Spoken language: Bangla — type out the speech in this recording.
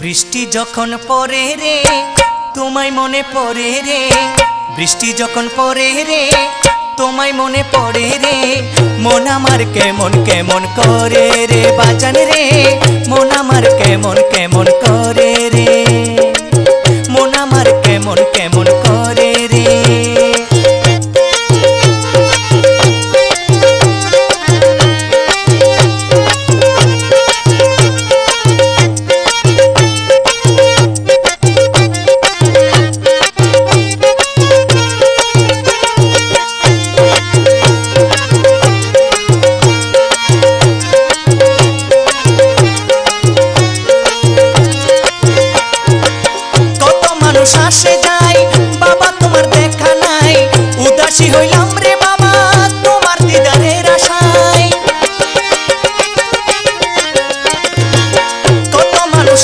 বৃষ্টি যখন পরে রে, তোমায় মনে পরে রে। বৃষ্টি যখন পরে রে, তোমায় মনে পড়ে রে। মন আমার কেমন কেমন করে রে, বাজান রে। মন আমার কেমন কেমন করে রে। মন আমার কেমন কেমন ভালোবাসে যায়